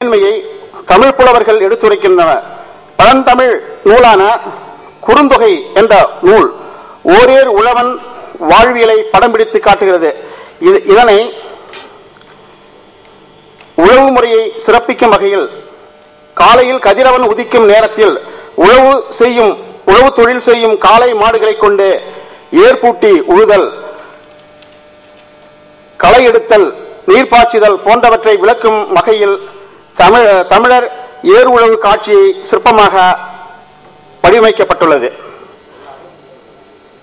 மேன்மையை தமிழ் புலவர்கள் எடுத்துரைக்கின்றனர் பழந்தமிழ் நூலான குறுந்தொகை என்ற நூல் ஓரேர் உழவன் வாழ்வியலை படம் பிடித்து காட்டுகிறது. இதனை உழவு முறையை சிறப்பிக்கும் வகையில் காலையில் கதிரவன் உதிக்கும் நேரத்தில் உழவு செய்யும் உழவு தொழில் செய்யும் காளை மாடுகளை கொண்டு ஏற்பூட்டி உழுதல் களை எடுத்தல் நீர்ப்பாய்ச்சுதல் போன்றவற்றை விளக்கும் வகையில் தமிழ் தமிழர் ஏர் உழவு காட்சி சிற்பமாக வடிவமைக்கப்பட்டுள்ளது.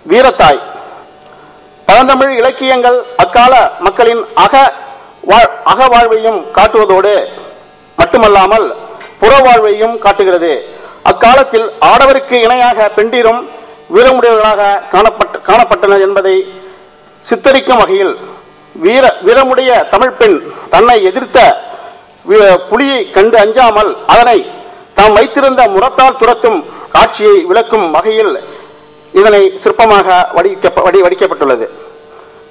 வீரத்தாய். பழந்தமிழ் இலக்கியங்கள் அக்கால மக்களின் அக வாழ்- அகவாழ்வையும் காட்டுவதோடு மட்டுமல்லாமல் புற வாழ்வையும் காட்டுகிறது. அக்காலத்தில் ஆடவருக்கு இணையாக பெண்டிரும் வீரமுடையவர்களாக காணப்பட்ட காணப்பட்டனர் என்பதை சித்தரிக்கும் வகையில் வீர வீரமுடைய தமிழ் பெண் தன்னை எதிர்த்த புலியை கண்டு அஞ்சாமல் அதனை தாம் வைத்திருந்த முரத்தால் துரத்தும் காட்சியை விளக்கும் வகையில் இதனை சிற்பமாக வடிக்க வடி வடிக்கப்பட்டுள்ளது.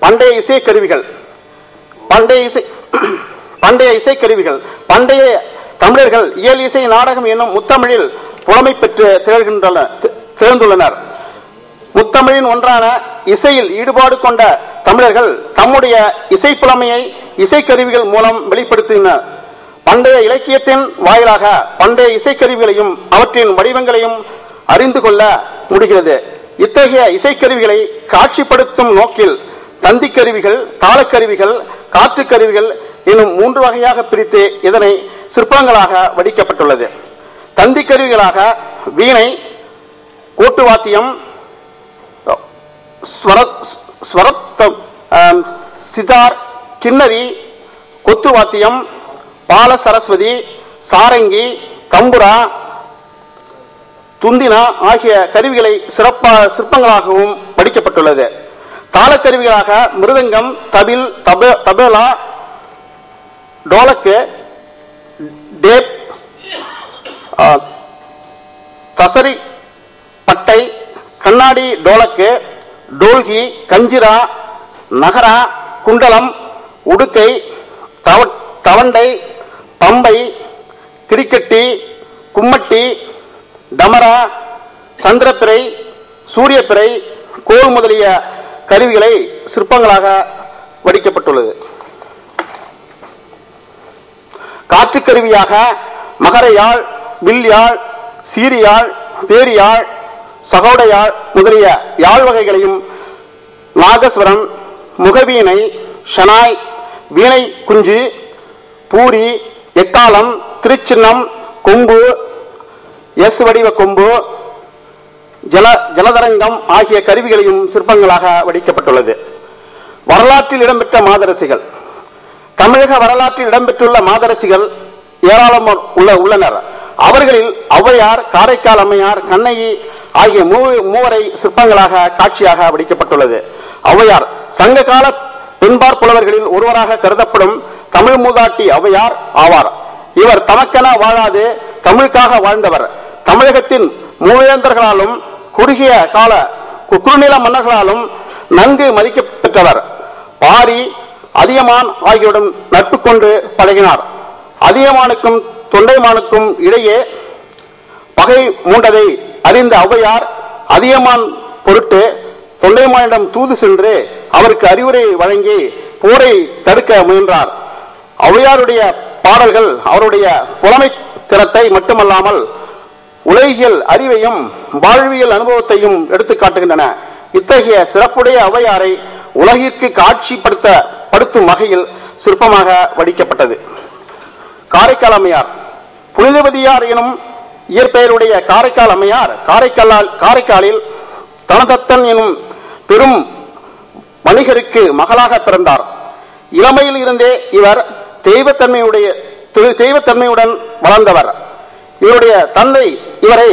பண்டைய இசைக்கருவிகள் பண்டைய இசை பண்டைய இசைக்கருவிகள் பண்டைய தமிழர்கள் இயல் இசை நாடகம் என்னும் முத்தமிழில் புலமை பெற்று திகழ்கின்றன திகழ்ந்துள்ளனர். முத்தமிழின் ஒன்றான இசையில் ஈடுபாடு கொண்ட தமிழர்கள் தம்முடைய இசை புலமையை இசைக்கருவிகள் மூலம் வெளிப்படுத்தினர். பண்டைய இலக்கியத்தின் வாயிலாக பண்டைய இசைக்கருவிகளையும் அவற்றின் வடிவங்களையும் அறிந்து கொள்ள முடிகிறது. இத்தகைய இசைக்கருவிகளை காட்சிப்படுத்தும் நோக்கில் தந்திக்கருவிகள் தாளக்கருவிகள் காற்றுக்கருவிகள் எனும் மூன்று வகையாக பிரித்து இதனை சிற்பங்களாக வடிக்கப்பட்டுள்ளது. தந்திக்கருவிகளாக வீணை கோட்டுவாத்தியம் ஸ்வர- சிதார் கிண்ணரி கொத்துவாத்தியம் பால சரஸ்வதி சாரங்கி தம்புரா துந்தினா ஆகிய கருவிகளை சிறப்பா சிற்பங்களாகவும் படிக்கப்பட்டுள்ளது. தாளக்கருவிகளாக மிருதங்கம் தபில் தபேலா டோலக்கு டேப் தசரி பட்டை கண்ணாடி டோலக்கு டோல்கி கஞ்சிரா நகரா குண்டலம் உடுக்கை தவ- தவண்டை பம்பை கிரிக்கட்டி கும்மட்டி டமரா சந்திரப்பிறை சூரியப்பிறை கோல் முதலிய கருவிகளை சிற்பங்களாக வடிக்கப்பட்டுள்ளது. காற்றுக்கருவியாக மகரையாழ் வில்யாழ் சீரியாழ் பேரியாழ் சகோடையாழ் முதலிய யாழ் வகைகளையும் நாகஸ்வரம் முகவீணை ஷனாய் வீணை குஞ்சு பூரி எக்காலம் திருச்சின்னம் கொம்பு எஸ் வடிவ கொம்பு ஜல ஜலதரங்கம் ஆகிய கருவிகளையும் சிற்பங்களாக வடிக்கப்பட்டுள்ளது. வரலாற்றில் இடம்பெற்ற மாதரசிகள். தமிழக வரலாற்றில் இடம்பெற்றுள்ள மாதரசிகள் ஏராளம் உள்ள உள்ளனர். அவர்களில் ஔவையார் காரைக்கால் அம்மையார் கண்ணகி ஆகிய மூவரை சிற்பங்களாக காட்சியாக வடிக்கப்பட்டுள்ளது. ஔவையார் சங்க கால பெண்பார் புலவர்களில் ஒருவராக கருதப்படும் தமிழ் மூதாட்டி அவையார் ஆவார். இவர் தமக்கென வாழாது தமிழுக்காக வாழ்ந்தவர். தமிழகத்தின் மூவேந்தர்களாலும் குறுகிய கால குறுநில மன்னர்களாலும் நன்கு மதிக்கப்பெற்றவர். பாரி அதியமான் ஆகியோருடன் நட்பு கொண்டு பழகினார். அதியமானுக்கும் தொண்டைமானுக்கும் இடையே பகை மூண்டதை அறிந்த ஔவையார் அதியமான் பொருட்டு தொண்டைமானிடம் தூது சென்று அவருக்கு அறிவுரை வழங்கி போரை தடுக்க முயன்றார். ஔவையாருடைய பாடல்கள் அவருடைய புலமை திறத்தை மட்டுமல்லாமல் உலகியல் அறிவையும் வாழ்வியல் அனுபவத்தையும் எடுத்து காட்டுகின்றன. இத்தகைய சிறப்புடைய ஔவையாரை உலகிற்கு காட்சிப்படுத்த படுத்தும் வகையில் சிற்பமாக வடிக்கப்பட்டது. காரைக்கால் அம்மையார். புனிதவதியார் எனும் இயற்பெயருடைய காரைக்கால் அம்மையார் காரைக்காலால் காரைக்காலில் தனதத்தன் எனும் பெரும் வணிகருக்கு மகளாக பிறந்தார். இளமையில் இருந்தே இவர் தெய்வத்தன்மையுடைய தெய்வத்தன்மையுடன் வளர்ந்தவர். இவருடைய தந்தை இவரை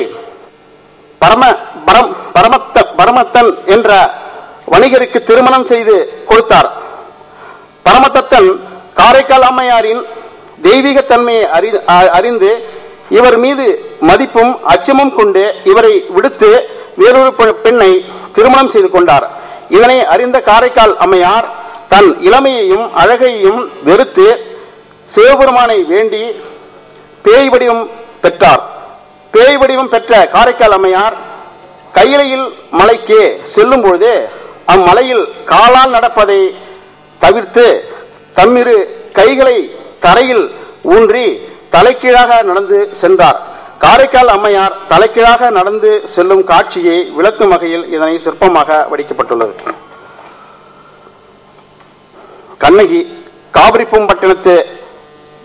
பரம பரம் பரமத்த பரமத்தன் என்ற வணிகருக்கு திருமணம் செய்து கொடுத்தார். பரமத்தத்தன் காரைக்கால் அம்மையாரின் தெய்வீக தன்மையை அறிந்து இவர் மீது மதிப்பும் அச்சமும் கொண்டு இவரை விடுத்து வேறொரு பெண்ணை திருமணம் செய்து கொண்டார். இதனை அறிந்த காரைக்கால் அம்மையார் தன் இளமையையும் அழகையும் வெறுத்து சிவபெருமானை வேண்டி பேய் வடிவம் பெற்றார். பேய் வடிவம் பெற்ற காரைக்கால் அம்மையார் கையிலையில் மலைக்கு செல்லும் பொழுது அம்மலையில் காலால் நடப்பதை தவிர்த்து தம்மிரு கைகளை தரையில் ஊன்றி தலைகீழாக நடந்து சென்றார். காரைக்கால் அம்மையார் தலைகீழாக நடந்து செல்லும் காட்சியை விளக்கும் வகையில் இதனை சிற்பமாக வடிக்கப்பட்டுள்ளது. கண்ணகி காவிரிப்பூம்பட்டினத்து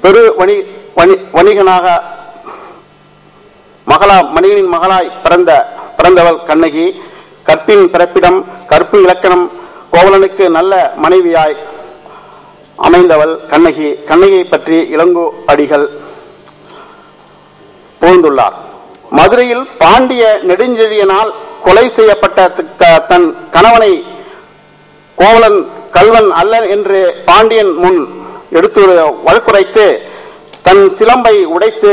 பெரு வணி வணி வணிகனாக மகளா மணிகனின் மகளாய் பிறந்த பிறந்தவள் கண்ணகி கற்பின் பிறப்பிடம் கற்பு இலக்கணம் கோவலனுக்கு நல்ல மனைவியாய் அமைந்தவள் கண்ணகி. கண்ணகியை பற்றி இளங்கோ அடிகள் புகழ்ந்துள்ளார். மதுரையில் பாண்டிய நெடுஞ்செழியனால் கொலை செய்யப்பட்ட த- தன் கணவனை கோவலன் கல்வன் அல்ல என்று பாண்டியன் முன் எடுத்து வழக்குரைத்து தன் சிலம்பை உடைத்து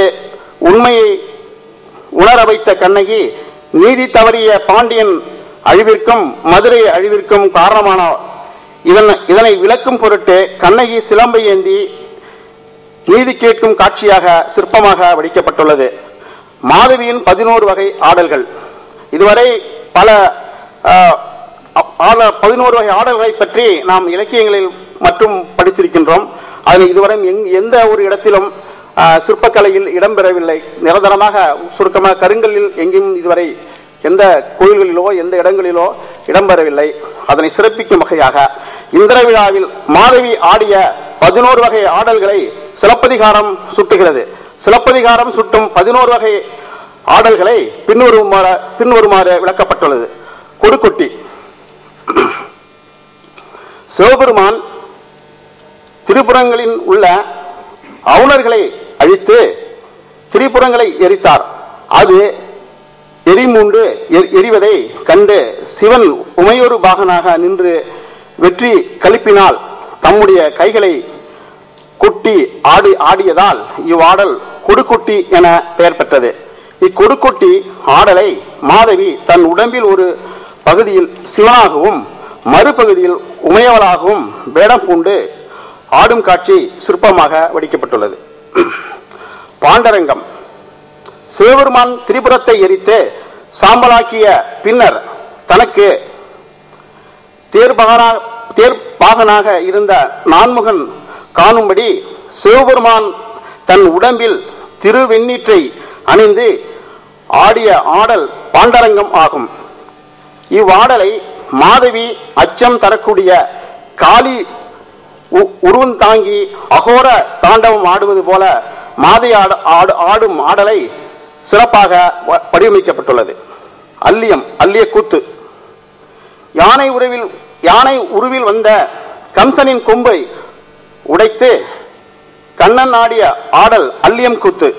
உண்மையை உணர வைத்த கண்ணகி நீதி தவறிய பாண்டியன் அழிவிற்கும் மதுரை அழிவிற்கும் காரணமான இதன் இதனை விளக்கும் பொருட்டு கண்ணகி சிலம்பை ஏந்தி நீதி கேட்கும் காட்சியாக சிற்பமாக வடிக்கப்பட்டுள்ளது. மாதவியின் பதினோரு வகை ஆடல்கள். இதுவரை பல பதினோரு வகை ஆடல்களை பற்றி நாம் இலக்கியங்களில் மட்டும் படித்திருக்கின்றோம். அதில் இதுவரை எந்த ஒரு இடத்திலும் சிற்பக்கலையில் இடம்பெறவில்லை. நிரந்தரமாக சுருக்கமாக கருங்கல்லில் எங்கேயும் இதுவரை எந்த கோயில்களிலோ எந்த இடங்களிலோ இடம்பெறவில்லை. அதனை சிறப்பிக்கும் வகையாக இந்திர விழாவில் மாதவி ஆடிய பதினோரு வகை ஆடல்களை சிலப்பதிகாரம் சுட்டுகிறது. சிலப்பதிகாரம் சுட்டும் பதினோரு வகை ஆடல்களை பின்வருமாறு பின்வருமாறு விளக்கப்பட்டுள்ளது. கொடுக்குட்டி. சிவபெருமான் திரிபுரங்களில் உள்ள அவுணர்களை அழித்து திரிபுரங்களை எரித்தார். அது எரிமூண்டு எரிவதை கண்டு சிவன் உமையொரு பாகனாக நின்று வெற்றி கழிப்பினால் தம்முடைய கைகளை குட்டி ஆடி ஆடியதால் இவ்வாடல் கொடுக்குட்டி என பெயர் பெற்றது. இக்கொடுக்குட்டி ஆடலை மாதவி தன் உடம்பில் ஒரு பகுதியில் சிவனாகவும் மறுபகுதியில் உமையவளாகவும் வேடம் பூண்டு ஆடும் காட்சி சிற்பமாக வடிக்கப்பட்டுள்ளது. பாண்டரங்கம். சிவபெருமான் திரிபுரத்தை எரித்து சாம்பலாக்கிய பின்னர் தனக்கு தேர்பகனாக தேர்பாகனாக இருந்த நான்முகன் காணும்படி சிவபெருமான் தன் உடம்பில் திருவெண்ணீற்றை அணிந்து ஆடிய ஆடல் பாண்டரங்கம் ஆகும். இவ்வாடலை மாதவி அச்சம் தரக்கூடிய காளி உ- உருவந்தாங்கி அகோர தாண்டவம் ஆடுவது போல மாதை ஆடு ஆடும் ஆடலை சிறப்பாக வ- வடிவமைக்கப்பட்டுள்ளது. அல்லியம் அல்லிய கூத்து. யானை உருவில் யானை உருவில் வந்த கம்சனின் கொம்பை உடைத்து கண்ணன் ஆடிய ஆடல் அல்லியம் கூத்து.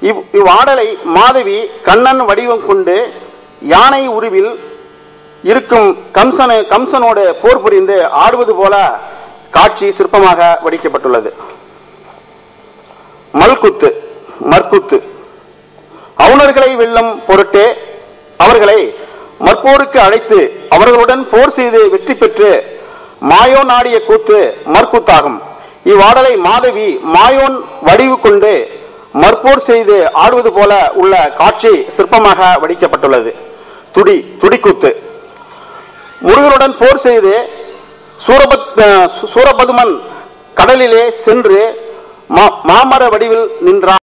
இவ் இவ்வாடலை மாதவி கண்ணன் வடிவம் கொண்டு யானை உருவில் இருக்கும் கம்சனு கம்சனோடு போர் புரிந்து ஆடுவது போல காட்சி சிற்பமாக வடிக்கப்பட்டுள்ளது. மல்குத்து மற்குத்து. அவுணர்களை வெல்லும் பொருட்டே அவர்களை மற்போருக்கு அழைத்து அவர்களுடன் போர் செய்து வெற்றி பெற்று மாயோ நாடிய கூத்து மற்குத்தாகும். இவ்வாடலை மாதவி மாயோன் வடிவு கொண்டு மற்போர் செய்து ஆடுவது போல உள்ள காட்சி சிற்பமாக வடிக்கப்பட்டுள்ளது. துடி துடிக்கூத்து. முருகனுடன் போர் செய்து சூரபத் சூரபதுமன் கடலிலே சென்று மா- மாமர வடிவில் நின்றார்